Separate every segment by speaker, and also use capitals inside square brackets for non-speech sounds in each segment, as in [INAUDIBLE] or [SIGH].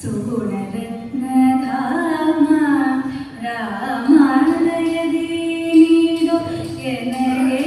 Speaker 1: സുഗുണരത്നധാമ. രാമാലയ ദീനീടോ എനയെ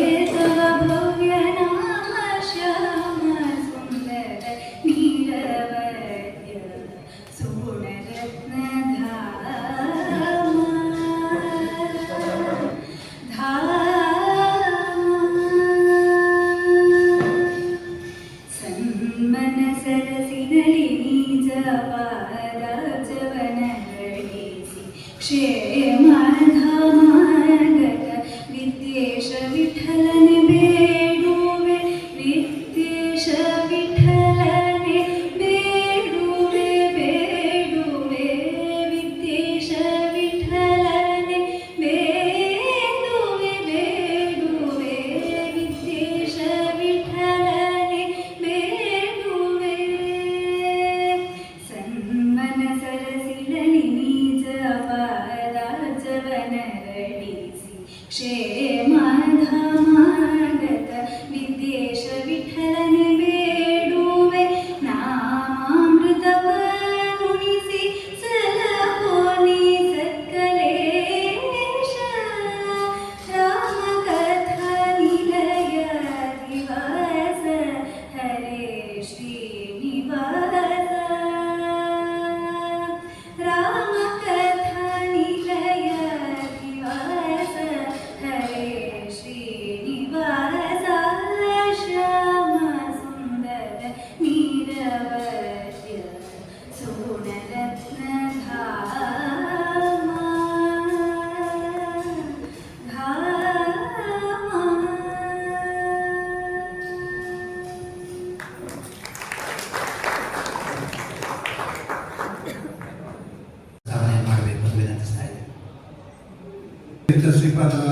Speaker 2: ಪವಿತ್ರ ಶ್ರೀಪಾದರ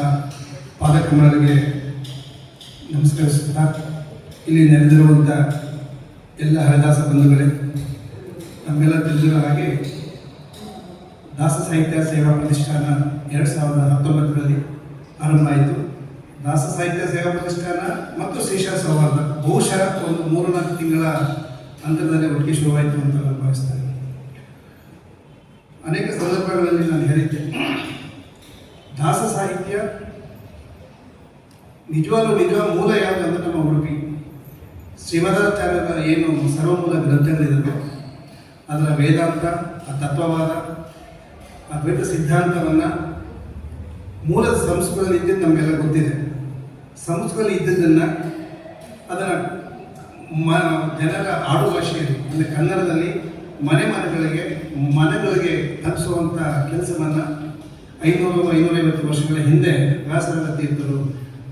Speaker 2: ಪಾದಕಮಲರಿಗೆ ನಮಸ್ಕರಿಸುತ್ತಾ ಇಲ್ಲಿ ನೆರೆದಿರುವಂಥ ಎಲ್ಲ ಹರಿದಾಸ ಬಂಧುಗಳೇ ನಮಗೆಲ್ಲ ತಿಳಿದಿರೋ ಹಾಗೆ ದಾಸ ಸಾಹಿತ್ಯ ಸೇವಾ ಪ್ರತಿಷ್ಠಾನ ಎರಡು ಸಾವಿರದ ಹತ್ತೊಂಬತ್ತರಲ್ಲಿ ಆರಂಭ ಆಯಿತು. ದಾಸ ಸಾಹಿತ್ಯ ಸೇವಾ ಪ್ರತಿಷ್ಠಾನ ಮತ್ತು ಶ್ರೀಶಾ ಸೌಹಾರ್ದ ಬಹುಶಃ ಒಂದು ಮೂರು ನಾಲ್ಕು ತಿಂಗಳ ಅಂತರದಲ್ಲಿ ಒಟ್ಟಿಗೆ ಶುರುವಾಯಿತು ಅಂತ ನಾನು ಭಾವಿಸ್ತೇನೆ. ಅನೇಕ ಸಂದರ್ಭಗಳಲ್ಲಿ ನಾನು ಹೇಳಿದ್ದೆ ದಾಸ ಸಾಹಿತ್ಯ ನಿಜವಾಗ್ಲೂ ನಿಜ ಮೂಲ ಯಾವುದು ಅಂತ ನಮ್ಮ ಉಡುಪಿ ಶ್ರೀಮದಾಚಾರ್ಯರ ಏನು ಸರ್ವಮೂಲ ಗ್ರಂಥಗಳಿದ್ದಾವೆ, ಅದರ ವೇದಾಂತ, ಆ ತತ್ವವಾದ ಅದ್ವೈತ ಸಿದ್ಧಾಂತವನ್ನು ಮೂಲ ಸಂಸ್ಕೃತದಲ್ಲಿ ಇದ್ದಿದ್ದು ನಮಗೆಲ್ಲ ಗೊತ್ತಿದೆ. ಸಂಸ್ಕೃತದಲ್ಲಿ ಇದ್ದದ್ದನ್ನು ಅದನ್ನು ಮ, ಜನರ ಆಡು ಭಾಷೆಯಲ್ಲಿ, ಅಂದರೆ ಕನ್ನಡದಲ್ಲಿ ಮನೆ ಮನೆಗಳಿಗೆ ಮನೆಗಳಿಗೆ ತಲುಪಿಸುವಂಥ ಕೆಲಸವನ್ನು ಐನೂರು, ಐನೂರೈವತ್ತು ವರ್ಷಗಳ ಹಿಂದೆ ವ್ಯಾಸರ ತೀರ್ಥರು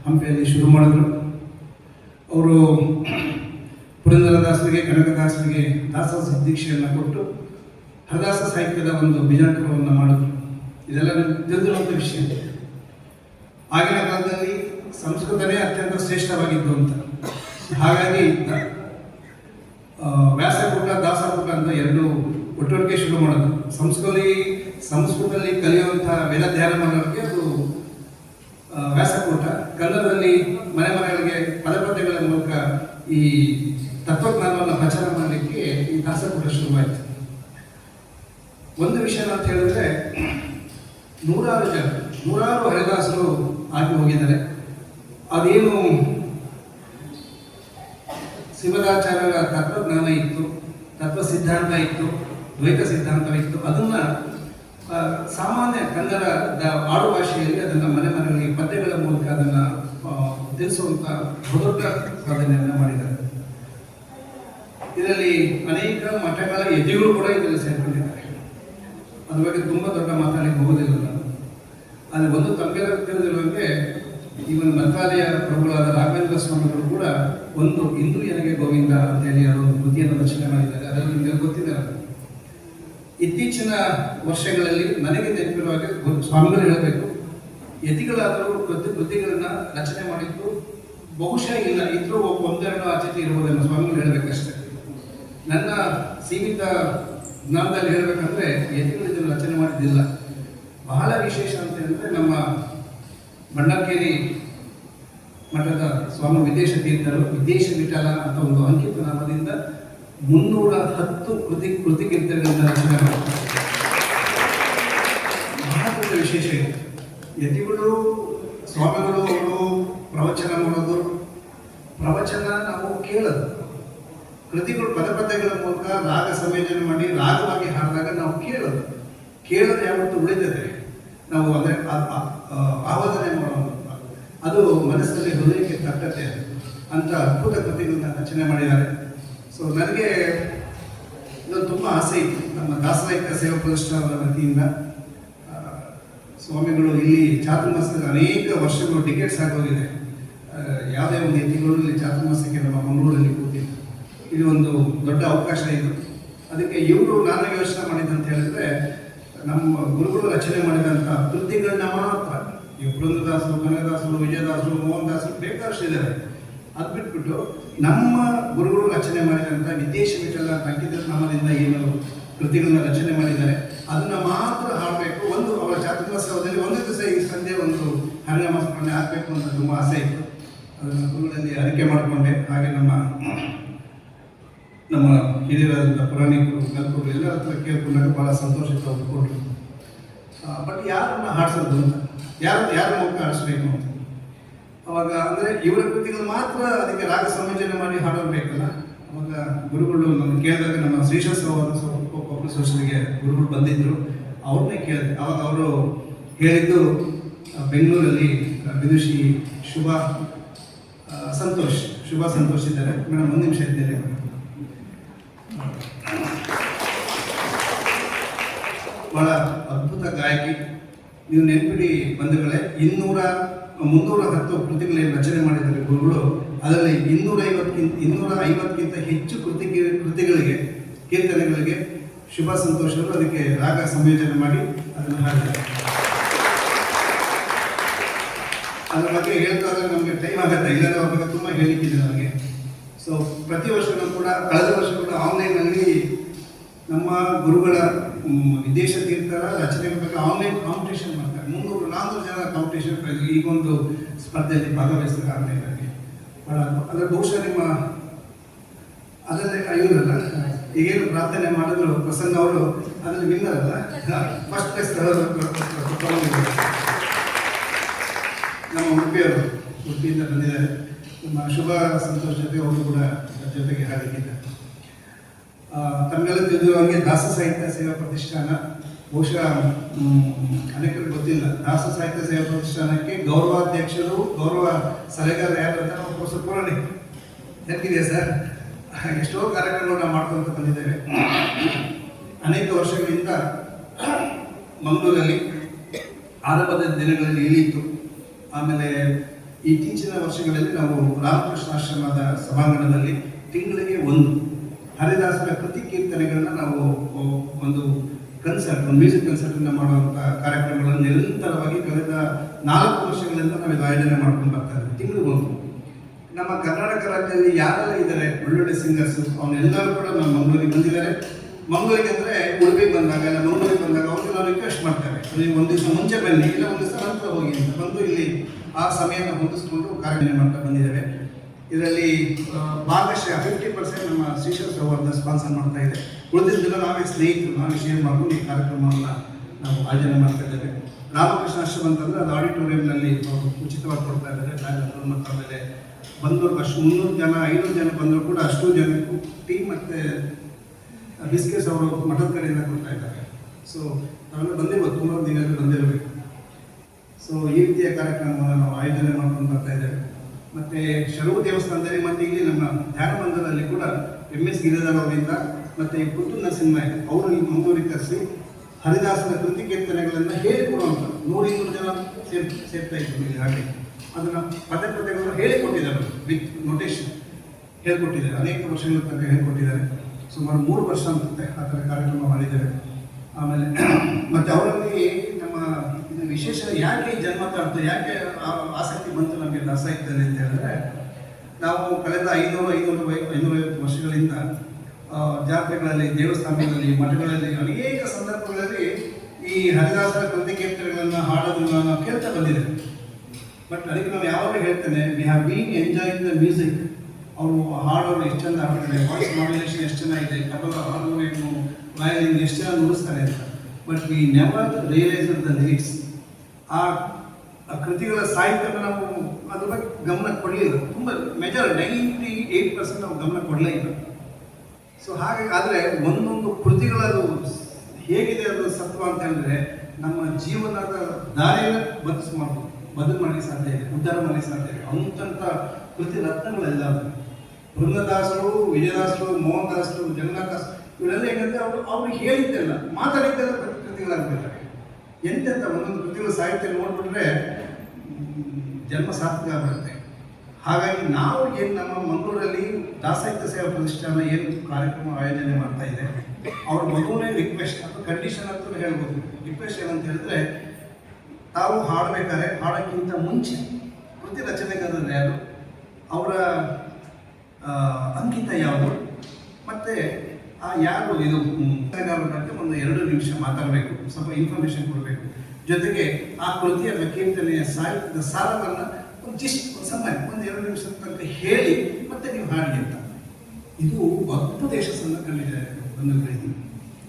Speaker 2: ಹಂಪಿಯಲ್ಲಿ ಶುರು ಮಾಡಿದ್ರು. ಅವರು ಪುರಂದರದಾಸರಿಗೆ, ಕನಕದಾಸರಿಗೆ ದಾಸ ದೀಕ್ಷೆಯನ್ನು ಕೊಟ್ಟು ಹರದಾಸ ಸಾಹಿತ್ಯದ ಒಂದು ಬೀಜಾಂಕರವನ್ನು ಮಾಡಿದ್ರು. ಇದೆಲ್ಲ ತಿಳಿದಿರುವಂಥ ವಿಷಯ. ಆಗಿನ ಕಾಲದಲ್ಲಿ ಸಂಸ್ಕೃತನೇ ಅತ್ಯಂತ ಶ್ರೇಷ್ಠವಾಗಿದ್ದು ಅಂತ. ಹಾಗಾಗಿ ವ್ಯಾಸಕೂಟ, ದಾಸಕೂಟ ಅಂತ ಎರಡು ಒಟ್ಟೊಟ್ಟಿಗೆ ಶುರು ಮಾಡೋದು ಸಂಸ್ಕೃತಿ, ಸಂಸ್ಕೃತದಲ್ಲಿ ಕಲಿಯುವಂಥ ವೇದ ಧ್ಯಾನ ಮಾಡೋರಿಗೆ ಅದು ಆ, ವ್ಯಾಸಕೂಟ ಕನ್ನಡದಲ್ಲಿ ಮನೆ ಮನೆಗಳಿಗೆ ಪದಪದ್ಯಗಳ ಮೂಲಕ ಈ ತತ್ವಜ್ಞಾನವನ್ನು ಪ್ರಚಾರ ಮಾಡಲಿಕ್ಕೆ ಈ ದಾಸಪುರ ಶುರುವಾಯಿತು ಒಂದು ವಿಷಯ ಅಂತ ಹೇಳಿದ್ರೆ ನೂರಾರು ಜನ ನೂರಾರು ಹರಿದಾಸರು ಆಗಿ ಹೋಗಿದ್ದಾರೆ. ಅದೇನು ಶಿವದಾಚಾರ್ಯರ ತತ್ವಜ್ಞಾನ ಇತ್ತು ತತ್ವ ಸಿದ್ಧಾಂತ ಇತ್ತು ದ್ವೈತ ಸಿದ್ಧಾಂತವಿತ್ತು ಅದನ್ನ ಆ, ಸಾಮಾನ್ಯ ಕನ್ನಡದ ಆಡು ಭಾಷೆಯಲ್ಲಿ ಅದನ್ನ ಮನೆ ಮನೆಗಳಿಗೆ ಪದ್ಯಗಳ ಮೂಲಕ ಅದನ್ನ ತಿಳಿಸುವಂಥ ಬಹುದೊಡ್ಡ ಸಾಧನೆಯನ್ನ ಮಾಡಿದ್ದಾರೆ. ಇದರಲ್ಲಿ ಅನೇಕ ಮಠಗಳ ಯತಿಗಳು ಕೂಡ ಇದರಲ್ಲಿ ಸೇರ್ಕೊಂಡಿದ್ದಾರೆ. ಅದ್ರ ಬಗ್ಗೆ ತುಂಬಾ ದೊಡ್ಡ ಮಾತಾಡಲಿಕ್ಕೆ ಹೋಗೋದಿಲ್ಲ ನಾನು ಆದರೆ ಒಂದು ತಮಗೆಲ್ಲ ತಿಳಿದಿರುವಂತೆ ಇವನ್ ಮಂತ್ರಾಲಯ ಪ್ರಭುಗಳಾದ ರಾಘವೇಂದ್ರ ಸ್ವಾಮಿಗಳು ಕೂಡ ಒಂದು ಇಂದು ನನಗೆ ಗೋವಿಂದ ಅಂತ ಹೇಳಿ ಒಂದು ಕೃತಿಯನ್ನು ರಚನೆ ಮಾಡಿದ್ದಾರೆ. ಅದರಲ್ಲಿ ನಿಮಗೆ ಗೊತ್ತಿದೆ ಇತ್ತೀಚಿನ ವರ್ಷಗಳಲ್ಲಿ ನನಗೆ ನೆನಪಿರುವಾಗ ಹಾಗೆ ಸ್ವಾಮಿಗಳು ಹೇಳಬೇಕು, ಯತಿಗಳಾದರೂ ಕೃತಿ, ಕೃತಿಗಳನ್ನ ರಚನೆ ಮಾಡಿದ್ದು ಬಹುಶಃ ಇಲ್ಲ. ಇದ್ರೂ ಒಂದೆರಡು ಆಚೆಗೆ ಇರುವುದನ್ನು ಸ್ವಾಮಿಗಳು ಹೇಳಬೇಕಷ್ಟೇ. ನನ್ನ ಸೀಮಿತ ಜ್ಞಾನದಲ್ಲಿ ಹೇಳಬೇಕಂದ್ರೆ ಎಂದಿನ ಇದನ್ನು ರಚನೆ ಮಾಡಿದ್ದಿಲ್ಲ. ಬಹಳ ವಿಶೇಷ ಅಂತ ಹೇಳಿದ್ರೆ ನಮ್ಮ ಮಣ್ಣಕೇರಿ ಮಠದ ಸ್ವಾಮಿ ವಿದೇಶ ತೀರ್ಥರು, ವಿದೇಶ ವಿಠಲ ಅಂತ ಒಂದು ಅಂಕಿತ ನಾಮದಿಂದ ಮುನ್ನೂರ ಹತ್ತು ಕೃತಿ ಕೃತಿ ಕೀರ್ತನೆಗಳನ್ನು ರಚನೆ ಮಾಡ್ತಾರೆ. ವಿಶೇಷ ಇದೆ. ಯತಿಗಳು, ಸ್ವಾಮಿಗಳು, ಅವರು ಪ್ರವಚನ ಮಾಡೋದು. ಪ್ರವಚನ ನಾವು ಕೇಳೋದು. ಕೃತಿಗಳು ಪದಪದಗಳ ಮೂಲಕ ರಾಗ ಸಂಯೋಜನೆ ಮಾಡಿ ರಾಗವಾಗಿ ಹಾಡಿದಾಗ ನಾವು ಕೇಳೋದು. ಕೇಳೋದು ಯಾವತ್ತು ಉಳಿತದೆ ನಾವು ಅಂದರೆ ಆವಾದನೆ ಮಾಡೋದು. ಅದು ಮನಸ್ಸಲ್ಲಿ ಹೃದಯಕ್ಕೆ ತಟ್ಟತೆ ಅಂತ ಅದ್ಭುತ ಕೃತಿಗಳನ್ನ ರಚನೆ ಮಾಡಿದ್ದಾರೆ. ಸೊ ನನಗೆ ಇದು ತುಂಬ ಆಸೆ ಇತ್ತು. ನಮ್ಮ ದಾಸರಾಯಿಕ ಸೇವಾ ಪ್ರತಿಷ್ಠಾನದ ವತಿಯಿಂದ ಸ್ವಾಮಿಗಳು ಇಲ್ಲಿ ಚಾತುರ್ಮಾಸದ ಅನೇಕ ವರ್ಷಗಳು ಟಿಕೆಟ್ಸ್ ಆಗೋಗಿದೆ. ಯಾವುದೇ ಒಂದು ಇಲ್ಲಿ ಚಾತುರ್ಮಾಸಕ್ಕೆ ನಮ್ಮ ಕೂತಿಲ್ಲ ಇದು ಒಂದು ದೊಡ್ಡ ಅವಕಾಶ ಇದು. ಅದಕ್ಕೆ ಇವರು ನಾನು ಯೋಚನೆ ಅಂತ ಹೇಳಿದ್ರೆ, ನಮ್ಮ ಗುರುಗಳು ರಚನೆ ಮಾಡಿದಂಥ ಕೃತಿಗಳನ್ನ ಮಾತ್ರ ಈ ಬೃಂದದಾಸರು ಕನಕದಾಸರು, ವಿಜಯದಾಸರು ಮೋಹನ್ ದಾಸರು ಬೇಕಾದಷ್ಟು ಇದ್ದಾರೆ. ಅದು ಬಿಟ್ಬಿಟ್ಟು ನಮ್ಮ ಗುರುಗಳು ರಚನೆ ಮಾಡಿದಂಥ ವಿದೇಶ ವಿಚಾರ ಸಂಗೀತ ನಾಮದಿಂದ ಏನು ಕೃತಿಗಳನ್ನ ರಚನೆ ಮಾಡಿದ್ದಾರೆ, ಅದನ್ನ ಮಾತ್ರ ಹಾಡಬೇಕು. ಒಂದು ಅವರ ಚಾತುರ್ಮಾಸವದಲ್ಲಿ ಒಂದು ದಿವಸ ಈ ಸಂಜೆ ಒಂದು ಹರಿನಾಮ ಸ್ಮರಣೆ ಆಗಬೇಕು ಅಂತ ತುಂಬ ಆಸೆ ಇತ್ತು. ಅದನ್ನು ಗುರುಗಳಲ್ಲಿ ಅರಿಕೆ ಮಾಡಿಕೊಂಡೆ. ಹಾಗೆ ನಮ್ಮ ನಮ್ಮ ಹಿರಿಯರಾದಂಥ ಪುರಾಣಿಕರು ಕಲ್ಪರು ಎಲ್ಲ ಹತ್ರ ಕೇಳ್ಕೊಂಡಾಗ ಭಾಳ ಸಂತೋಷಕ್ಕೆ ಒಪ್ಪಿಕೊಂಡ್ರು ಬಟ್ ಯಾರನ್ನ ಹಾಡಿಸೋದು ಅಂತ? ಯಾರು, ಯಾರ ಮುಖ ಹಾಡಿಸ್ಬೇಕು ಅಂತ? ಅವಾಗ ಅಂದರೆ ಇವರ ಕೃತಿಗಳು ಮಾತ್ರ ಅದಕ್ಕೆ ರಾಗ ಸಂಯೋಜನೆ ಮಾಡಿ ಹಾಡೋದು ಬೇಕಲ್ಲ? ಅವಾಗ ಗುರುಗಳು ನಮ್ಮ ಕೇಳಿದಾಗ ನಮ್ಮ ಶ್ರೀಶಾಸ್ತ್ರ ಒಬ್ಬರು ಸೋಷನ್ಗೆ ಗುರುಗಳು ಬಂದಿದ್ದರು ಅವ್ರನ್ನೇ ಕೇಳಿದೆ. ಅವಾಗ ಅವರು ಹೇಳಿದ್ದು ಬೆಂಗಳೂರಲ್ಲಿ ವಿದುಷಿ ಶುಭ ಸಂತೋಷ್ ಶುಭ ಸಂತೋಷ್ ಇದ್ದಾರೆ. ಮೇಡಮ್, ಒಂದು ನಿಮಿಷ ಇದ್ದೇನೆ ಬಹಳ ಅದ್ಭುತ ಗಾಯಕಿ. ನೀವು ನೆನಪಿಡಿ ಬಂಧುಗಳೇ, ಇನ್ನೂರ, ಮುನ್ನೂರ ಹತ್ತು ಕೃತಿಗಳೇನು ರಚನೆ ಮಾಡಿದ್ದಾರೆ ಗುರುಗಳು. ಅದರಲ್ಲಿ ಇನ್ನೂರ ಐವತ್ತಕ್ಕಿಂತ ಇನ್ನೂರ ಐವತ್ತಕ್ಕಿಂತ ಹೆಚ್ಚು ಕೃತಿ ಕೃತಿಗಳಿಗೆ, ಕೀರ್ತನೆಗಳಿಗೆ ಶುಭ ಸಂತೋಷರು ಅದಕ್ಕೆ ರಾಗ ಸಂಯೋಜನೆ ಮಾಡಿ ಅದನ್ನು ಹಾಡಿದ್ದಾರೆ. ಅದರ ಬಗ್ಗೆ ಹೇಳ್ತಾ ನಮಗೆ ಟೈಮ್ ಆಗುತ್ತೆ. ಇಲ್ಲದ ಬಗ್ಗೆ ತುಂಬ ಹೇಳಿಕ್ಕಿದೆ ನನಗೆ ಸೊ ಪ್ರತಿ ವರ್ಷವೂ ಕೂಡ ಕಳೆದ ವರ್ಷ ಕೂಡ ಆನ್ಲೈನಲ್ಲಿ ನಮ್ಮ ಗುರುಗಳ ವಿದೇಶ ತೀರ್ಥರ ರಚನೆ ಬಗ್ಗೆ ಆನ್ಲೈನ್ ಕಾಂಪಿಟೇಷನ್ ಮಾಡ್ತಾರೆ ಮುನ್ನೂರು ನಾನ್ನೂರು ಜನ ಕಾಂಪಿಟೇಷನ್ ಈಗ ಒಂದು ಸ್ಪರ್ಧೆಯಲ್ಲಿ ಭಾಗವಹಿಸ್ತಾರೆ ಆನ್ಲೈನಲ್ಲಿ ಭಾಳ ಅಂದರೆ ಬಹುಶಃ ನಿಮ್ಮ ಅದರಲ್ಲಿ ಇವರಲ್ಲ ಈಗೇನು ಪ್ರಾರ್ಥನೆ ಮಾಡಿದ್ರು ಪ್ರಸನ್ನ ಅವರು ಅದರಲ್ಲಿ ವಿನ್ನರ್ ಫಸ್ಟ್ ಪ್ಲೇಸ್ ನಮ್ಮ ಉಡುಪಿಯವರು ಉಡುಪಿಯಿಂದ ಬಂದಿದ್ದಾರೆ ನಮ್ಮ ಶುಭ ಸಂತೋಷ್ ಜೊತೆ ಅವರು ಕೂಡ ಜೊತೆಗೆ ಹಾಡಿದ್ದಾರೆ ತಮ್ಮೆಲ್ಲ ತಿಳಿದಿರೋ ಹಾಗೆ ದಾಸ ಸಾಹಿತ್ಯ ಸೇವಾ ಪ್ರತಿಷ್ಠಾನ, ಬಹುಶಃ ಅನೇಕರಿಗೆ ಗೊತ್ತಿಲ್ಲ. ದಾಸ ಸಾಹಿತ್ಯ ಸೇವಾ ಪ್ರತಿಷ್ಠಾನಕ್ಕೆ ಗೌರವಾಧ್ಯಕ್ಷರು, ಗೌರವ ಸಲಹೆಗಾರ ಯಾರು ಅಂತ ನಾವು ಪ್ರೊಫೆಸರ್ ಪುರಾಣಿ. ನೆನಪಿದೆಯಾ ಸರ್? ಎಷ್ಟೋ ಕಾರ್ಯಕ್ರಮಗಳನ್ನ ಮಾಡ್ಕೊಂತ ಬಂದಿದ್ದೇವೆ. ಅನೇಕ ವರ್ಷಗಳಿಂದ ಮಂಗಳೂರಲ್ಲಿ, ಆರಂಭದ ದಿನಗಳಲ್ಲಿ ಇಳಿಯಿತು. ಆಮೇಲೆ ಇತ್ತೀಚಿನ ವರ್ಷಗಳಲ್ಲಿ ನಾವು ರಾಮಕೃಷ್ಣಾಶ್ರಮದ ಸಭಾಂಗಣದಲ್ಲಿ ತಿಂಗಳಿಗೆ ಒಂದು ಹರಿದಾಸರ ಕೃತಿ ಕೀರ್ತನೆಗಳನ್ನ ನಾವು ಒಂದು ಕನ್ಸರ್ಟ್ ಒಂದು ಮ್ಯೂಸಿಕ್ ಕನ್ಸರ್ಟನ್ನು ಮಾಡುವಂಥ ಕಾರ್ಯಕ್ರಮಗಳನ್ನು ನಿರಂತರವಾಗಿ ಕಳೆದ ನಾಲ್ಕು ವರ್ಷಗಳಿಂದ ನಾವು ಇದು ಆಯೋಜನೆ ಮಾಡ್ಕೊಂಡು ಬರ್ತಾ ಇದ್ದೀವಿ. ಒಂದು. ನಮ್ಮ ಕರ್ನಾಟಕ ರಾಜ್ಯದಲ್ಲಿ ಯಾರೆಲ್ಲ ಇದ್ದಾರೆ? ಒಳ್ಳೊಳ್ಳೆ ಸಿಂಗರ್ಸ್ ಅವನ್ನೆಲ್ಲರೂ ಕೂಡ ನಮ್ಮ ಮಂಗಳೂರಿಗೆ ಬಂದಿದ್ದಾರೆ. ಮಂಗಳೂರಿಗೆ ಅಂದರೆ ಉಡುಪಿಗೆ ಬಂದಾಗ ಇಲ್ಲ, ಮಂಗಳೂರಿಗೆ ಬಂದಾಗ ಅವ್ರಿಗೆ ನಾವು ರಿಕ್ವೆಸ್ಟ್ ಮಾಡ್ತಾರೆ ನೀವು ಒಂದು ದಿವಸ ಮುಂಚೆ ಬನ್ನಿ, ಇಲ್ಲ ಒಂದು ದಿವಸ ನಂತರ ಹೋಗಿ ಅಂತ ಬಂದು ಇಲ್ಲಿ ಆ ಸಮಯನ ಹೊಂದಿಸ್ಕೊಂಡು ಕಾರ್ಯಕ್ರಮ ಮಾಡ್ತಾ ಬಂದಿದ್ದೇವೆ. ಇದರಲ್ಲಿ ಭಾಗಶಃ ಫಿಫ್ಟಿ ಪರ್ಸೆಂಟ್ ನಮ್ಮ ಶ್ರೀಶೈಲ ಸೌಹಾರ್ದ ಸ್ಪಾನ್ಸರ್ ಮಾಡ್ತಾ ಇದೆ. ಉಳಿದಿದ್ದೆಲ್ಲ ನಾವೇ ಸ್ನೇಹಿತರು, ನಾವೇ ಶೇರ್ ಮಾಡ್ಕೊಂಡು ಈ ಕಾರ್ಯಕ್ರಮವನ್ನು ನಾವು ಆಯೋಜನೆ ಮಾಡ್ತಾ ಇದ್ದೇವೆ. ರಾಮಕೃಷ್ಣ ಆಶ್ರಮ ಅಂತಂದ್ರೆ ಅದು ಆಡಿಟೋರಿಯಂನಲ್ಲಿ ಉಚಿತವಾಗಿ ಕೊಡ್ತಾ ಇದ್ದಾರೆ. ಮತ್ತು ಆಮೇಲೆ ಬಂದವರು ಅಷ್ಟು ಮುನ್ನೂರು ಜನ, ಐನೂರು ಜನ ಬಂದರೂ ಕೂಡ ಅಷ್ಟು ಜನಕ್ಕೂ ಟೀ ಮತ್ತು ಬಿಸ್ಕೆಟ್ಸ್ ಅವರು ಮಠದ ಕಡೆಯಿಂದ ಕೊಡ್ತಾ ಇದ್ದಾರೆ. ಸೊ ನಾವೆಲ್ಲ ಬಂದಿರ್ಬೋದು ತುಂಬ ದಿನಗಳು ಬಂದಿರಬೇಕು. ಸೊ ಈ ರೀತಿಯ ಕಾರ್ಯಕ್ರಮವನ್ನು ನಾವು ಆಯೋಜನೆ ಮಾಡ್ಕೊಂಡು ಬರ್ತಾ ಇದ್ದೇವೆ. ಮತ್ತೆ ಶರವು ದೇವಸ್ಥಾನದಲ್ಲಿ ಮತ್ತೆ ಇಲ್ಲಿ ನಮ್ಮ ಧ್ಯಾನ ಮಂದಿರದಲ್ಲಿ ಕೂಡ ಎಂ ಎಸ್ ಗಿರಿಧರ್ ಅವರಿಂದ ಮತ್ತೆ ಸಿನಿಮಾ ನರಸಿಂಹ ಅವರು ಕರೆಸಿ ಹರಿದಾಸನ ಕೃತಿ ಕೀರ್ತನೆಗಳನ್ನು ಹೇಳಿಕೊಡುವಂಥ ನೂರು ಇನ್ನೂರು ಜನ ಸೇರ್, ಸೇರ್ತಾ ಇದ್ರು ಇಲ್ಲಿ ಹಾಗೆ. ಅದನ್ನು ಪದೇ ಪದೇಗಳು ಹೇಳಿಕೊಟ್ಟಿದ್ದಾರೆ ವಿತ್ ನೋಟೇಶನ್ ಹೇಳ್ಕೊಟ್ಟಿದ್ದಾರೆ. ಅನೇಕ ವರ್ಷಗಳ ತನಕ ಹೇಳ್ಕೊಟ್ಟಿದ್ದಾರೆ. ಸುಮಾರು ಮೂರು ವರ್ಷ ಅಂತ ಆ ಥರ ಕಾರ್ಯಕ್ರಮ ಮಾಡಿದ್ದೇವೆ ಆಮೇಲೆ [CLEARS THROAT] ಮತ್ತೆ ಅವರಲ್ಲಿ ನಮ್ಮ ಇದು ವಿಶೇಷ ಯಾಕೆ ಜನ್ಮ ತಾಳ್ತು ಯಾಕೆ ಆಸಕ್ತಿ ಬಂತು ನಮಗೆ ದಾಸಾಹಿತ್ಯದಲ್ಲಿ ಅಂತ ಹೇಳಿದ್ರೆ, ನಾವು ಕಳೆದ ಐನೂರು ಐನೂರು ಐವತ್ತು ವರ್ಷಗಳಿಂದ ಜಾತ್ರೆಗಳಲ್ಲಿ, ದೇವಸ್ಥಾನಗಳಲ್ಲಿ, ಮಠಗಳಲ್ಲಿ ಅನೇಕ ಸಂದರ್ಭಗಳಲ್ಲಿ ಈ ಹರಿದಾಸರ ಕೃತಿ ಕೀರ್ತನೆಗಳನ್ನು ಹಾಡೋದನ್ನು ನಾವು ಕೇಳ್ತಾ ಬಂದಿದೆ ಬಟ್ ಅದಕ್ಕೆ ನಾವು ಯಾವಾಗಲೂ ಹೇಳ್ತೇನೆ we have been enjoying the music ಅವರು ಹಾಡೋರು ಎಷ್ಟು ಚಂದ ಹಾಡ್ತಾರೆ ವಾಯ್ಸ್ ಮಾಡ್ಯುಲೇಷನ್ ಎಷ್ಟು ಚೆನ್ನಾಗಿದೆ ಕಬಲ ಹಾರ್ಮೋನಿಯಂ ಎಷ್ಟು ಚೆನ್ನಾಗಿ ನುಡಿಸ್ತಾರೆ ಅಂತ but we never realise the lyrics ಆ ಕೃತಿಗಳ ಸಾಹಿತ್ಯವನ್ನು ನಾವು ಅದ್ರ ಬಗ್ಗೆ ಗಮನ ಕೊಡಲಿಲ್ಲ. ತುಂಬ ಮೆಜರ್ ನೈಂಟಿ ಏಯ್ಟ್ ಪರ್ಸೆಂಟ್ ನಾವು ಗಮನ ಕೊಡಲೇ ಇಲ್ಲ. ಸೊ ಹಾಗೆ ಆದರೆ ಒಂದೊಂದು ಕೃತಿಗಳದು ಹೇಗಿದೆ ಅದು ಸತ್ವ ಅಂತ ಹೇಳಿದ್ರೆ ನಮ್ಮ ಜೀವನದ ದಾರಿಯನ್ನು ಬದಲಿಸ್ ಮಾಡ್ಬೋದು. ಬದಲು ಮಾಡಲಿಕ್ಕೆ ಸಾಧ್ಯ ಇದೆ ಉದ್ಧಾರ ಮಾಡಲಿಕ್ಕೆ ಸಾಧ್ಯ ಇದೆ ಅಂತಂಥ ಕೃತಿ ರತ್ನಗಳೆಲ್ಲ ಅದು. ಬೃಂದದಾಸರು ವಿಜಯದಾಸರು ಮೋಹನ್ ದಾಸರು ಜಗನ್ನಾಥ ದಾಸ್ ಇವರೆಲ್ಲ ಏನಂದ್ರೆ ಅವರು ಅವ್ರು ಹೇಳಿದ್ದೆಲ್ಲ, ಮಾತಾಡಿದ್ದೆಲ್ಲ ಕೃತಿಗಳಾಗಬೇಕಾರೆ ಎಂತೆಂಥ ಒಂದೊಂದು ಕೃತಿಗಳ ಸಾಹಿತ್ಯ ನೋಡ್ಬಿಟ್ರೆ ಜನ್ಮ ಸಾರ್ಥಕ ಬರುತ್ತೆ ಹಾಗಾಗಿ ನಾವು ಏನು ನಮ್ಮ ಮಂಗಳೂರಲ್ಲಿ ದಾಸಾಹಿತ್ಯ ಸೇವಾ ಪ್ರತಿಷ್ಠಾನ ಏನು ಕಾರ್ಯಕ್ರಮ ಆಯೋಜನೆ ಮಾಡ್ತಾ ಇದೆ, ಅವ್ರ ಮಗುವೇ ರಿಕ್ವೆಸ್ಟ್ ಅಥವಾ ಕಂಡೀಷನ್ ಅಂತ ಹೇಳ್ಬೋದು. ರಿಕ್ವೆಸ್ಟ್ ಏನಂತ ಹೇಳಿದ್ರೆ, ತಾವು ಹಾಡಬೇಕಾದ್ರೆ ಹಾಡೋಕ್ಕಿಂತ ಮುಂಚೆ ಕೃತಿ ರಚನೆಗಾರರು ಯಾರು ಅವರ ಅಂಕಿತ ಯಾವುದು, ಮತ್ತೆ ಆ, ಯಾರು ಇದು ಬಗ್ಗೆ ಒಂದು ಎರಡು ನಿಮಿಷ ಮಾತಾಡಬೇಕು, ಸ್ವಲ್ಪ ಇನ್ಫಾರ್ಮೇಶನ್ ಕೊಡಬೇಕು. ಜೊತೆಗೆ ಆ ಕೃತಿಯ ಕೀರ್ತನೆಯ ಸಾಹಿತ್ಯದ ಸಾರವನ್ನು ಒಂದು ಜಿಸ್ಟ್ ಸಮಯ ಒಂದು ಎರಡು ನಿಮಿಷದ ತನಕ ಹೇಳಿ, ಮತ್ತೆ ನೀವು ಹಾಡಿ ಅಂತ. ಇದು ಭಕ್ತದೇಶ ಒಂದು ರೀತಿ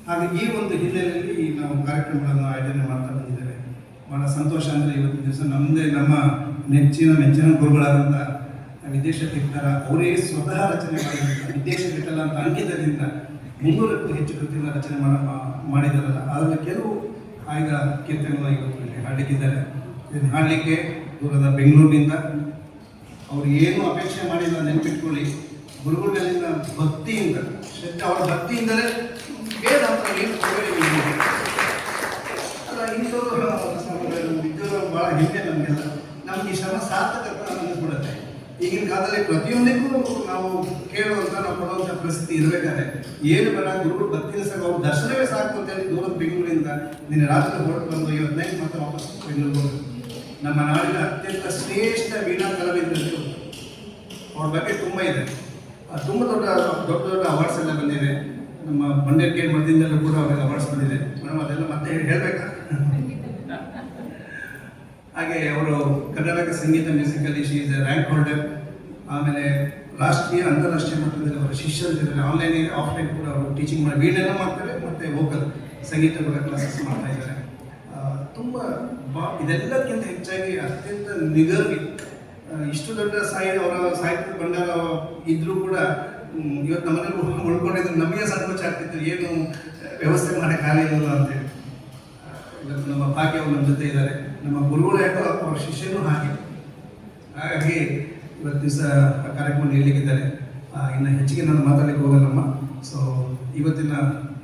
Speaker 2: ಹಾಗೆ ಈ ಒಂದು ಹಿನ್ನೆಲೆಯಲ್ಲಿ ನಾವು ಕಾರ್ಯಕ್ರಮಗಳನ್ನು ಆಯೋಜನೆ ಮಾಡ್ತಾ ಬಂದಿದ್ದೇವೆ. ಬಹಳ ಸಂತೋಷ ಅಂದರೆ ಇವತ್ತು ದಿವಸ ನಮ್ಮದೇ ನಮ್ಮ ನೆಚ್ಚಿನ ಮೆಚ್ಚಿನ ಗುರುಗಳಾದಂಥ ವಿದೇಶ ತೀರ್ಥರ ಅವರೇ ಸ್ವತಃ ರಚನೆ ಮಾಡಿದಂಥ ವಿದೇಶ ಬಿಟ್ಟಲ್ಲ ಅಂತ ಅಂಕಿತದಿಂದ ಮುನ್ನೂರಕ್ಕೂ ಹೆಚ್ಚು ಕೃತಿಗಳ ರಚನೆ ಮಾಡ ಮಾಡಿದಾರಲ್ಲ. ಅದರಲ್ಲಿ ಕೆಲವು ಆಯ್ದ ಕೀರ್ತನೆಗಳು ಇವತ್ತು ಇಲ್ಲಿ ಹಾಡಲಿಕ್ಕಿದ್ದಾರೆ. ಇದನ್ನು ಹಾಡಲಿಕ್ಕೆ ದೂರದ ಬೆಂಗಳೂರಿನಿಂದ ಅವ್ರು ಏನು ಅಪೇಕ್ಷೆ ಮಾಡಿಲ್ಲ ನೆನಪಿಟ್ಕೊಳ್ಳಿ. ಗುರುಗಳಿಂದ ಭಕ್ತಿಯಿಂದ, ಶ್ರದ್ಧೆ, ಅವರ ಭಕ್ತಿಯಿಂದಲೇ ಬೇಡ ಅಂತ ಏನು. ಅಲ್ಲ ಭಾಳ ಹಿಂದೆ ನಮಗೆಲ್ಲ. ನಮ್ಗೆ ಈ ಶ್ರಮ ಸಾರ್ಥಕ ಅನ್ನಿಸ್ಬಿಡುತ್ತೆ ಈಗಿನ ಕಾಲದಲ್ಲಿ ಪ್ರತಿಯೊಂದಕ್ಕೂ ನಾವು ಕೇಳುವಂತ ನಾವು ಕೊಡುವಂತ ಪರಿಸ್ಥಿತಿ ಇರಬೇಕಾದ್ರೆ ಏನು ಬೇಡ, ಗುರುಗಳು ಭಕ್ತಿಯಿಂದ ಸಾಕು ಅವ್ರು ದರ್ಶನವೇ ಸಾಕು ಅಂತ ಹೇಳಿ ದೂರದ ಬೆಂಗಳೂರಿಂದ ನಿನ್ನೆ ರಾತ್ರಿ ಹೊರಟು ಬಂದು ಇವತ್ತೈದು ಮತ್ತೆ ವಾಪಸ್ ಬೆಂಗಳೂರು ನಮ್ಮ ನಾಡಿನ ಅತ್ಯಂತ ಶ್ರೇಷ್ಠ ವೀಣಾ ಕಲಾವಿದರು ಅವ್ರ ಬಗ್ಗೆ ತುಂಬ ಇದೆ. ತುಂಬ ದೊಡ್ಡ ದೊಡ್ಡ ದೊಡ್ಡ ಅವಾರ್ಡ್ಸ್ ಎಲ್ಲ ಬಂದಿದೆ ನಮ್ಮ ಮಂಡ್ಯಕ್ಕೆ ಮಧ್ಯದಿಂದಲೂ ಕೂಡ ಅವ್ರಿಗೆ ಅವಾರ್ಡ್ಸ್ ಬಂದಿದೆ. ಮೇಡಮ್, ಅದೆಲ್ಲ ಮತ್ತೆ ಹೇಳಿ ಹೇಳ್ಬೇಕಾ? ಹಾಗೆ ಅವರು ಕರ್ನಾಟಕ ಸಂಗೀತ ಮ್ಯೂಸಿಕಲ್ಲಿ ಶಿ ಇಸ್ ರ್ಯಾಂಕ್ ಹೋಲ್ಡರ್ ಆಮೇಲೆ ರಾಷ್ಟ್ರೀಯ, ಅಂತಾರಾಷ್ಟ್ರೀಯ ಮಟ್ಟದಲ್ಲಿ ಅವರ ಶಿಷ್ಯರಿದ್ದಾರೆ ಆನ್ಲೈನ್ ಆಫ್ಲೈನ್ ಕೂಡ ಅವರು ಟೀಚಿಂಗ್ ಮಾಡಿ ವೀಣೆಲ್ಲ ಮಾಡ್ತಾರೆ, ಮತ್ತು ವೋಕಲ್ ಸಂಗೀತ ಕೂಡ ಕ್ಲಾಸಸ್ ಮಾಡ್ತಾ ಇದ್ದಾರೆ. ತುಂಬ ಬಾ, ಇದೆಲ್ಲಕ್ಕಿಂತ ಹೆಚ್ಚಾಗಿ ಅತ್ಯಂತ ನಿಗರ್ವಿ ಇಷ್ಟು ದೊಡ್ಡ ಸಾಹಿತ್ಯ, ಅವರ ಸಾಹಿತ್ಯ ಭಂಡಾರ ಇದ್ದರೂ ಕೂಡ ಇವತ್ತು ನಮ್ಮನೆಗೂ [LAUGHS] ಉಳ್ಕೊಂಡಿದ್ರು. ನಮಗೆ ಸಂಕೋಚ ಆಗ್ತಿತ್ತು. ಏನು ವ್ಯವಸ್ಥೆ ಮಾಡೋಕ್ಕಾಗಲಿಲ್ಲ ಅಂತೇಳಿ ನಮ್ಮ ಭಾಗ್ಯ ನಮ್ಮ ಜೊತೆ ಇದ್ದಾರೆ. ನಮ್ಮ ಗುರುಗಳು ಯಾಕೋ ಅವರ ಶಿಷ್ಯನೂ ಹಾಗೆ. ಹಾಗಾಗಿ ಇವತ್ತು ದಿವಸ ಕಾರ್ಯಕ್ರಮ ನೀಡಲಿಕ್ಕಿದ್ದಾರೆ ಆ, ಇನ್ನು ಹೆಚ್ಚಿಗೆ ನಾನು ಮಾತಾಡಲಿಕ್ಕೆ ಹೋಗಲ್ಲಮ್ಮ. ಸೊ ಇವತ್ತಿನ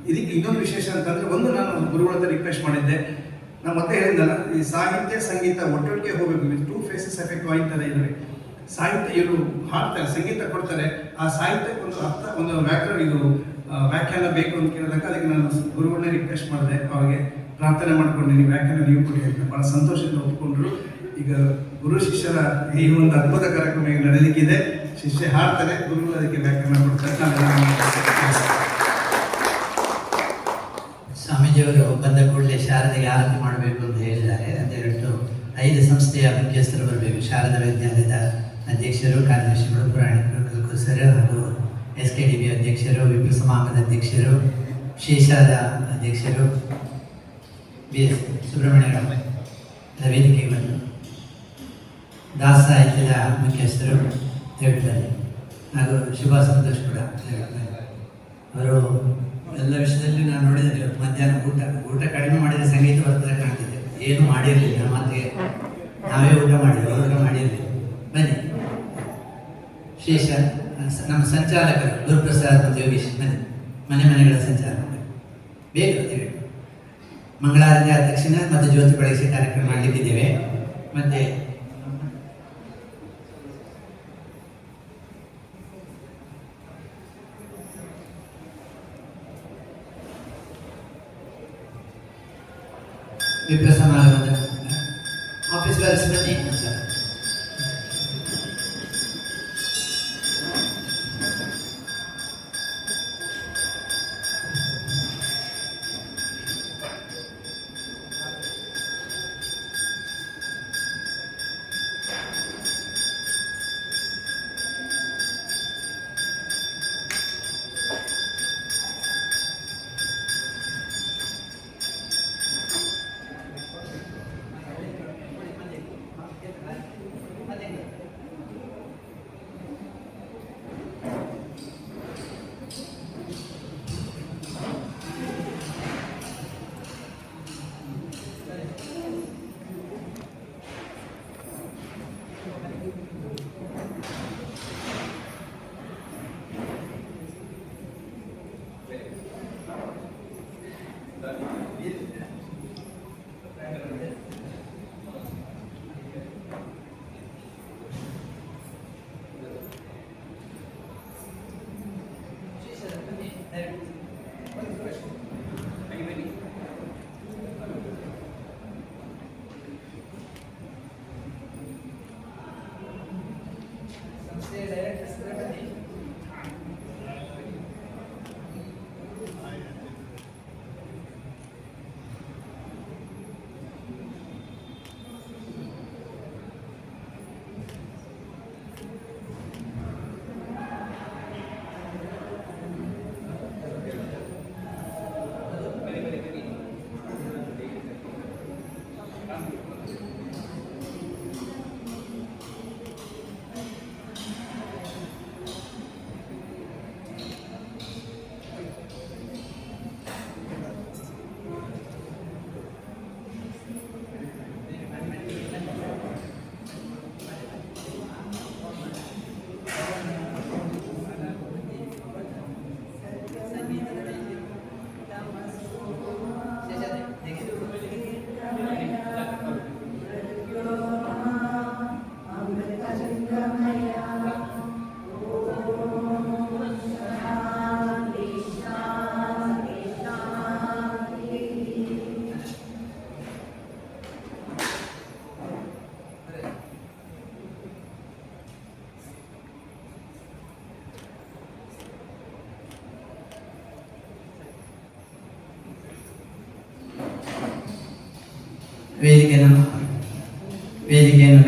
Speaker 2: ಇದಕ್ಕೆ ಇನ್ನೊಂದು ವಿಶೇಷ ಅಂತಂದರೆ ಒಂದು ನಾನು ಗುರುಗಳ ಹತ್ರ ರಿಕ್ವೆಸ್ಟ್ ಮಾಡಿದ್ದೆ. ನಾನು ಮತ್ತೆ ಹೇಳಿದ್ದಲ್ಲ ಈ ಸಾಹಿತ್ಯ ಸಂಗೀತ ಒಟ್ಟೊಟ್ಟಿಗೆ ಹೋಗಬೇಕು. ಟೂ ಫೇಸಸ್ ಎಫೆಕ್ಟ್ ವಾಯ್ತಾರೆ ಇರಬೇಕು ಸಾಹಿತ್ಯ ಇವರು ಹಾಡ್ತಾರೆ ಸಂಗೀತ ಕೊಡ್ತಾರೆ. ಆ ಸಾಹಿತ್ಯಕ್ಕೆ ಒಂದು ಅರ್ಥ ಒಂದು ವ್ಯಾಕರಣ ಇದು ವ್ಯಾಖ್ಯಾನ ಬೇಕು ಅಂತ ಕೇಳಿದಾಗ ಅದಕ್ಕೆ ನಾನು ಗುರುಗಳನ್ನೇ ರಿಕ್ವೆಸ್ಟ್ ಮಾಡಿದೆ ಅವರಿಗೆ. ಪ್ರಾರ್ಥನೆ ಮಾಡ್ಕೊಂಡಿದ್ದೀನಿ ವ್ಯಾಖ್ಯಾನ ನೀವು ಕೊಡಿ ಭಾಳ ಸಂತೋಷದಿಂದ ಒಪ್ಪಿಕೊಂಡ್ರು ಈಗ ಗುರು ಶಿಷ್ಯರ ಈ ಒಂದು ಅದ್ಭುತ ಕಾರ್ಯಕ್ರಮ ಈಗ ನಡೀಲಿಕ್ಕಿದೆ. ಶಿಷ್ಯ ಹಾಡ್ತಾರೆ ಗುರು ಅದಕ್ಕೆ ವ್ಯಾಖ್ಯಾನ ಮಾಡ್ತೀವಿ.
Speaker 3: ಸ್ವಾಮೀಜಿಯವರು ಬಂದ ಕೂಡಲೇ ಶಾರದೆಗೆ ಆರತಿ ಮಾಡಬೇಕು ಅಂತ ಹೇಳಿದ್ದಾರೆ. ಅಂತ ಅದೆರಡು ಐದು ಸಂಸ್ಥೆಯ ಮುಖ್ಯಸ್ಥರು ಬರಬೇಕು. ಶಾರದಾ ವಿದ್ಯಾಲಯದ ಅಧ್ಯಕ್ಷರು, ಕಾರ್ಯದರ್ಶಿಗಳು, ಪುರಾಣಿಕರು, ಕಲ್ಕುಸರು ಹಾಗೂ ಎಸ್ ಕೆ ಡಿ ಬಿ ಅಧ್ಯಕ್ಷರು ವಿಪ್ರ ಸಮಾಗದ ಅಧ್ಯಕ್ಷರು, ಶೇಷಾದ ಅಧ್ಯಕ್ಷರು ಬಿ ಎಸ್ ಸುಬ್ರಹ್ಮಣ್ಯಗಳು ಎಲ್ಲ ವೇದಿಕೆಗೆ ಬಂದು ದಾಸ ಸಾಹಿತ್ಯದ ಮುಖ್ಯಸ್ಥರು ಹೇಳ್ತಾರೆ. ಹಾಗೂ ಶುಭ ಸಂತೋಷ್ ಕೂಡ. ಅವರು ಎಲ್ಲ ವಿಷಯದಲ್ಲಿ ನಾನು ನೋಡಿದರೆ ಮಧ್ಯಾಹ್ನ ಊಟ ಊಟ ಕಡಿಮೆ ಮಾಡಿದರೆ ಸಂಗೀತ ಬರ್ತದೆ ಕಾಣ್ತಿದೆ. ಏನು ಮಾಡಿರಲಿಲ್ಲ, ಮತ್ತೆ ನಾವೇ ಊಟ ಮಾಡಿದ್ವಿ, ಅವರು ಮಾಡಿರಲಿಲ್ಲ. ಬನ್ನಿ. ಶೇಷ ನಮ್ಮ ಸಂಚಾಲಕರು ಗುರುಪ್ರಸಾದ್ ಮತ್ತು ಯೋಗೀಶ್, ಬನ್ನಿ. ಮನೆ ಮನೆಗಳ ಸಂಚಾರ ಬೇಗ ಹೇಳಿ. ಮಂಗಳಾರತಿ ಆದ ತಕ್ಷಣ ಮತ್ತು ಜ್ಯೋತಿ ಬೆಳಗಿಸಿ ಕಾರ್ಯಕ್ರಮ ಮಾಡಲಿಕ್ಕಿದ್ದೇವೆ. ಮತ್ತೆ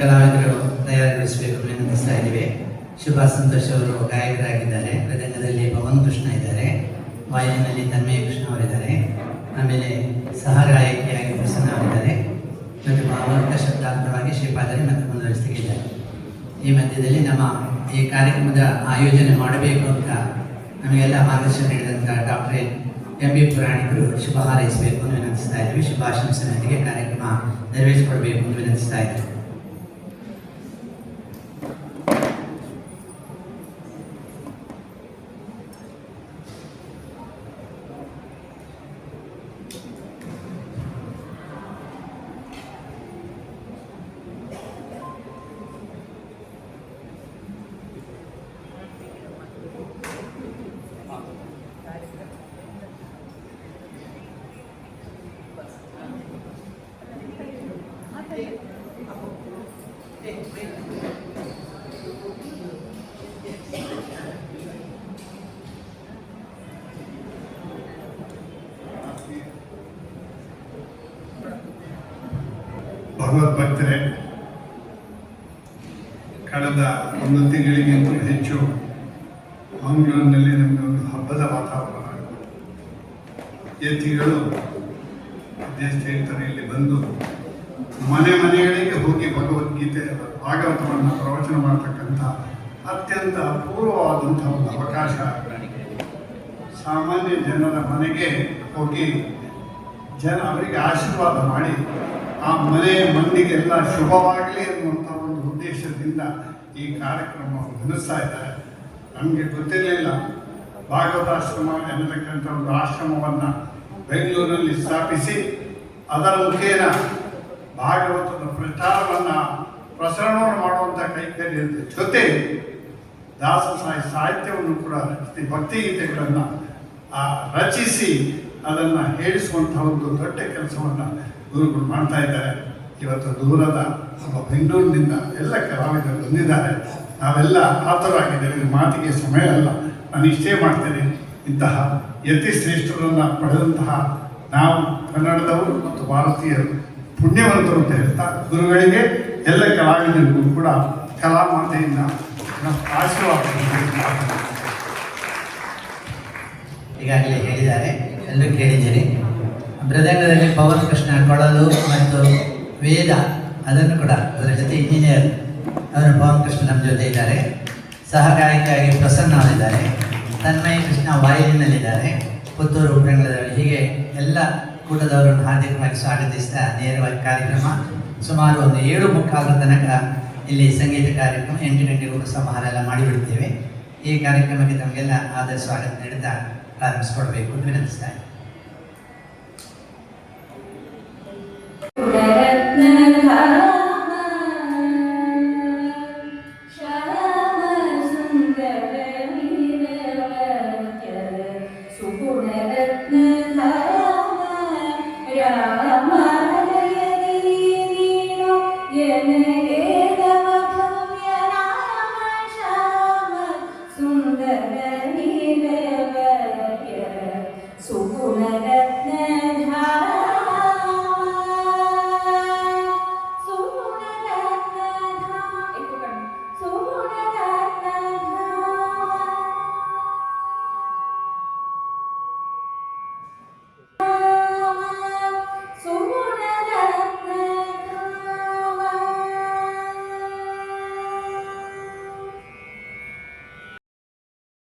Speaker 3: ಕಲಾವಿದರು ತಯಾರಿಗೊಳಿಸಬೇಕು ವಿನಂತಿಸ್ತಾ ಇದ್ದೀವಿ. ಶುಭಾ ಸಂತೋಷ್ ಅವರು ಗಾಯಕರಾಗಿದ್ದಾರೆ. ಮೃದಂಗದಲ್ಲಿ ಪವನ್ ಕೃಷ್ಣ ಇದ್ದಾರೆ. ವಾಯುನಲ್ಲಿ ತನ್ಮಯ ಕೃಷ್ಣ ಅವರಿದ್ದಾರೆ. ಆಮೇಲೆ ಸಹ ಗಾಯಕಿಯಾಗಿ ಪ್ರಸನ್ನ ಅವರಿದ್ದಾರೆ. ಮತ್ತು ಭಾವಾರ್ಥ ಶಬ್ದಾರ್ಥವಾಗಿ ಶ್ರೀಪಾದರಿ ಮತ್ತು ಮುಂದುವರಿಸ್ತಿದ್ದಾರೆ ಈ ಮಧ್ಯದಲ್ಲಿ ನಮ್ಮ ಈ ಕಾರ್ಯಕ್ರಮದ ಆಯೋಜನೆ ಮಾಡಬೇಕು ಅಂತ ನಮಗೆಲ್ಲ ಮಾರ್ಗದರ್ಶನ ನೀಡಿದಂಥ ಡಾಕ್ಟರ್ ಎಂ ಬಿ ಪುರಾಣಿಕರು ಶುಭ ಹಾರೈಸಬೇಕು ಅಂತ ವಿನಂತಿಸ್ತಾ ಇದ್ದೀವಿ. ಶುಭಾಶಂಸನೊಂದಿಗೆ ಕಾರ್ಯಕ್ರಮ ನೆರವೇರಿಸಿಕೊಡ್ಬೇಕು ಅಂತ ವಿನಂತಿಸ್ತಾ ಇದ್ವಿ
Speaker 4: ಭಗವದ್ಭಕ್ತರೇ ಕಳೆದ ಒಂದು ತಿಂಗಳಿಗಿಂತ ಹೆಚ್ಚು ಮಂಗಳೂರಿನಲ್ಲಿ ನಮಗೆ ಒಂದು ಹಬ್ಬದ ವಾತಾವರಣ ಯತಿಗಳು ಸ್ನೇಹಿತರೆ ಇಲ್ಲಿ ಬಂದು ಮನೆ ಮನೆಗಳಿಗೆ ಹೋಗಿ ಭಗವದ್ಗೀತೆ ಭಾಗವತವನ್ನು ಪ್ರವಚನ ಮಾಡತಕ್ಕಂಥ ಅತ್ಯಂತ ಅಪೂರ್ವವಾದಂಥ ಒಂದು ಅವಕಾಶ ಸಾಮಾನ್ಯ ಜನರ ಮನೆಗೆ ಹೋಗಿ ಜನ ಅವರಿಗೆ ಆಶೀರ್ವಾದ ಮಾಡಿ ಆ ಮನೆ ಮಂದಿಗೆಲ್ಲ ಶುಭವಾಗಲಿ ಅನ್ನುವಂಥ ಒಂದು ಉದ್ದೇಶದಿಂದ ಈ ಕಾರ್ಯಕ್ರಮವನ್ನು ನಡೆಸ್ತಾ ಇದ್ದಾರೆ. ನಮಗೆ ಗೊತ್ತಿರಲಿಲ್ಲ ಭಾಗವತಾಶ್ರಮ ಎನ್ನತಕ್ಕಂಥ ಒಂದು ಆಶ್ರಮವನ್ನು ಬೆಂಗಳೂರಿನಲ್ಲಿ ಸ್ಥಾಪಿಸಿ, ಅದರ ಮುಖೇನ ಭಾಗವತದ ಪ್ರಚಾರವನ್ನು ಪ್ರಸರಣವನ್ನು ಮಾಡುವಂಥ ಕೈಕರ್ಯದ ಜೊತೆ ದಾಸ ಸಾಹಿ ಸಾಹಿತ್ಯವನ್ನು ಕೂಡ ರಚಿಸಿ ಭಕ್ತಿಗೀತೆಗಳನ್ನು ರಚಿಸಿ ಅದನ್ನು ಹೇಳಿಸುವಂಥ ಒಂದು ದೊಡ್ಡ ಕೆಲಸವನ್ನು ಗುರುಗಳು ಮಾಡ್ತಾ ಇದ್ದಾರೆ. ಇವತ್ತು ದೂರದ ನಮ್ಮ ಬೆಂಗಳೂರಿನಿಂದ ಎಲ್ಲ ಕಲಾವಿದರು ಬಂದಿದ್ದಾರೆ. ನಾವೆಲ್ಲ ಆತರಾಗಿದ್ದೇವೆ ಮಾತಿಗೆ ಸಮಯ ಅಲ್ಲ. ನಾನು ಇಷ್ಟೇ ಮಾಡ್ತೇನೆ. ಇಂತಹ ಯತಿ ಶ್ರೇಷ್ಠರನ್ನು ಪಡೆದಂತಹ ನಾವು ಕನ್ನಡದವರು ಮತ್ತು ಭಾರತೀಯರು ಪುಣ್ಯವಂತರು ಅಂತ ಹೇಳ್ತಾ ಗುರುಗಳಿಗೆ ಎಲ್ಲ ಕಲಾವಿದರಿಗೂ ಕೂಡ ಕಲಾ ಮಾತೆಯಿಂದ ಆಶೀರ್ವಾದ
Speaker 3: ಈಗಾಗಲೇ ಹೇಳಿದ್ದಾರೆ. ಎಲ್ಲರೂ ಕೇಳಿದ್ದೀರಿ. ಮೃದಂಗದಲ್ಲಿ ಪವನ್ ಕೃಷ್ಣ ಕೊಳಲು ಮತ್ತು ವೇದ ಅದನ್ನು ಕೂಡ ಅದರ ಜೊತೆ ಇಂಜಿನಿಯರ್ ಅವರು ಪವನ್ ಕೃಷ್ಣ ನಮ್ಮ ಜೊತೆ ಇದ್ದಾರೆ. ಸಹಕಾರಿಕಾಗಿ ಪ್ರಸನ್ನ ಅವರಿದ್ದಾರೆ. ತನ್ಮಯ ಕೃಷ್ಣ ವಾಯುವಿನಲ್ಲಿದ್ದಾರೆ ಪುತ್ತೂರು ಉಪರಂಗದಲ್ಲಿ ಹೀಗೆ ಎಲ್ಲ ಕೂಟದವರನ್ನು ಹಾರ್ದಿಕವಾಗಿ ಸ್ವಾಗತಿಸ್ತಾ ನೇರವಾಗಿ ಕಾರ್ಯಕ್ರಮ. ಸುಮಾರು ಒಂದು ಏಳು ಮುಕ್ಕಾಲು ತನಕ ಇಲ್ಲಿ ಸಂಗೀತ ಕಾರ್ಯಕ್ರಮ ಎಂಟು ಗಂಟೆಗೂ ಸಮಾಹಾರ ಎಲ್ಲ ಮಾಡಿಬಿಡ್ತೇವೆ. ಈ ಕಾರ್ಯಕ್ರಮಕ್ಕೆ ತಮಗೆಲ್ಲ ಆದರ ಸ್ವಾಗತ ನೀಡುತ್ತಾ ಪ್ರಾರಂಭಿಸಿಕೊಡ್ಬೇಕು. ವಿನಂತಿಸ್ತಾ ಇದ್ದೀನಿ.